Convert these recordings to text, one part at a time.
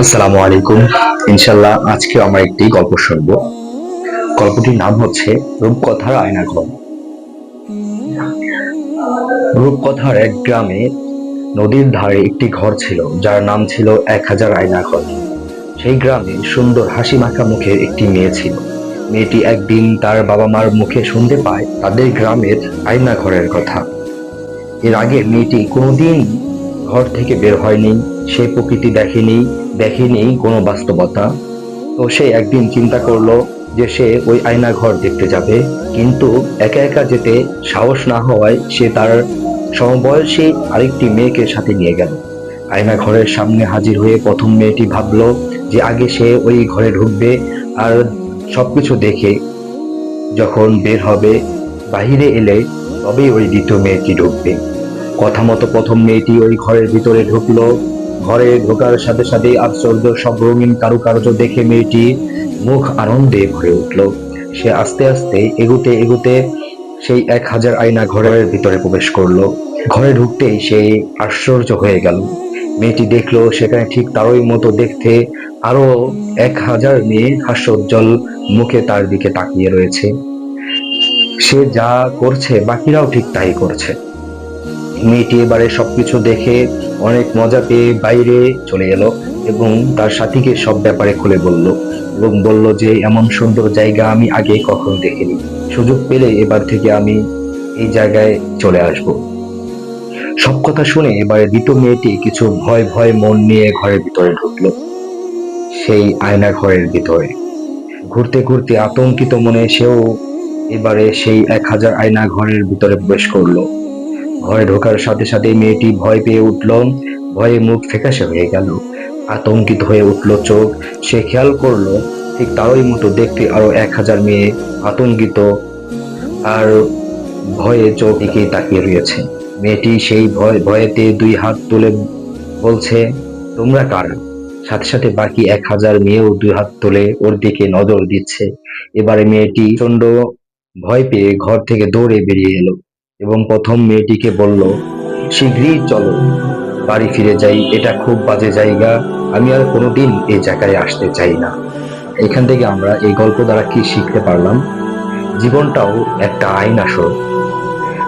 আসসালামু আলাইকুম। ইনশাল্লাহ আজকে আমরা একটি গল্প শুনব। গল্পটির নাম হচ্ছে রূপকথার আয়নাঘর রূপকথার এক গ্রামে নদীর ধারে একটি ঘর ছিল, যার নাম ছিল এক হাজার আয়নাঘর সেই গ্রামে সুন্দর হাসি মাখা মুখের একটি মেয়ে ছিল। মেয়েটি একদিন তার বাবা মার মুখে শুনতে পায় তাদের গ্রামের আয়নাঘরের কথা। এর আগে মেয়েটি কোনোদিন ঘর থেকে বের হয়নি, সে প্রকৃতি দেখেনি দেখেনি কোনো বাস্তবতা। তো সে একদিন চিন্তা করল যে সে ওই আয়না ঘর দেখতে যাবে, কিন্তু একা একা যেতে সাহস না হওয়ায় সে তার সমবয়সী আরেকটি মেয়েকে সাথে নিয়ে গেল। আয়না ঘরের সামনে হাজির হয়ে প্রথম মেয়েটি ভাবলো যে আগে সে ওই ঘরে ঢুকবে আর সবকিছু দেখে যখন বের হবে, বাহিরে এলে তবেই ওই দ্বিতীয় মেয়েটি ঢুকবে। কথা মতো প্রথম মেয়েটি ওই ঘরের ভিতরে ঢুকলো। ঘরে ঢোকার সাথে সাথে আশ্চর্য সব রঙিন কারুকার্য দেখে মেয়েটি মুখ আনন্দে ভরে উঠল। সে আস্তে আস্তে এগুতে এগুতে সেই এক হাজার আয়না ঘরের ভিতরে প্রবেশ করল। ঘরে ঢুকতেই সে আশ্চর্য হয়ে গেল। মেয়েটি দেখল সেখানে ঠিক তারই মতো দেখতে আরও এক হাজার মেয়ে হাস্যোজ্জ্বল মুখে তার দিকে তাকিয়ে রয়েছে। সে যা করছে, বাকিরাও ঠিক তাই করছে। মেয়েটি এবারে সবকিছু দেখে অনেক মজা পেয়ে বাইরে চলে এলো এবং তার সাথীকে সব ব্যাপারে খুলে বলল এবং বলল যে, এমন সুন্দর জায়গা আমি আগে কখনো দেখিনি। সুযোগ পেলে এবার থেকে আমি এই জায়গায় চলে আসব সব কথা শুনে এবারে দ্বিতীয় মেয়েটি কিছু ভয় ভয় মন নিয়ে ঘরের ভিতরে ঢুকলো। সেই আয়না ঘরের ভিতরে। ঘুরতে ঘুরতে আতঙ্কিত মনে সেও এবারে সেই এক হাজার আয়না ঘরের ভিতরে প্রবেশ করল। ঘরে ঢোকার সাথে সাথে মেয়েটি ভয় পেয়ে উঠল। ভয়ে মুখ ফেকাশে হয়ে গেল। আতঙ্কিত হয়ে উঠল চোখ। সে খেয়াল করল, ঠিক তারই মতো দেখতে আরও এক হাজার মেয়ে আতঙ্কিত। আর ভয়ে চোখ দিকেই তাকিয়ে রয়েছে। মেয়েটি সেই ভয়, ভয়েতে দুই হাত তুলে বলছে, তোমরা কারা? সাথে সাথে বাকি এক হাজার মেয়েও দুই হাত তুলে ওর দিকে নজর দিচ্ছে। এবারে মেয়েটি প্রচণ্ড ভয় পেয়ে ঘর থেকে দৌড়ে বেরিয়ে এলো। এবং প্রথম মেয়েটিকে বলল, শীঘ্রই চলো, বাড়ি ফিরে যাই, এটা খুব বাজে জায়গা, আমি আর কোনোদিন এই জায়গায় আসতে চাই না। এখান থেকে আমরা এই গল্প দ্বারা কি শিখতে পারলাম? জীবনটাও একটা আইন আসর।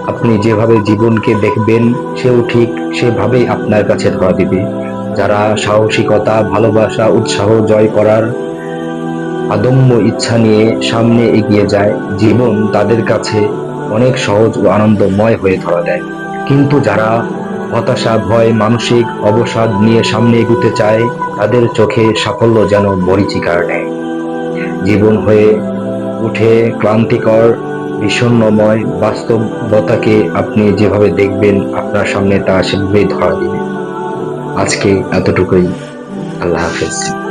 আপনি যেভাবে জীবনকে দেখবেন, সেও ঠিক সেভাবেই আপনার কাছে ধরা দিবে। যারা সাহসিকতা, ভালোবাসা, উৎসাহ জয় করার আদম্য ইচ্ছা নিয়ে সামনে এগিয়ে যায়, জীবন তাদের কাছে অনেক সহজ ও আনন্দময় হয়ে ধরা দেয়। কিন্তু যারা হতাশা, ভয়, মানসিক অবসাদ নিয়ে সামনে এগুতে চায়, তাদের চোখে সাফল্য যেন মরিচিকার নেয়। জীবন হয়ে উঠে ক্লান্তিকর, বিষণ্ণময় বাস্তবতাকে আপনি যেভাবে দেখবেন, আপনার সামনে তা সেভাবেই ধরা দিবে। আজকে এতটুকুই। আল্লাহ হাফেজ।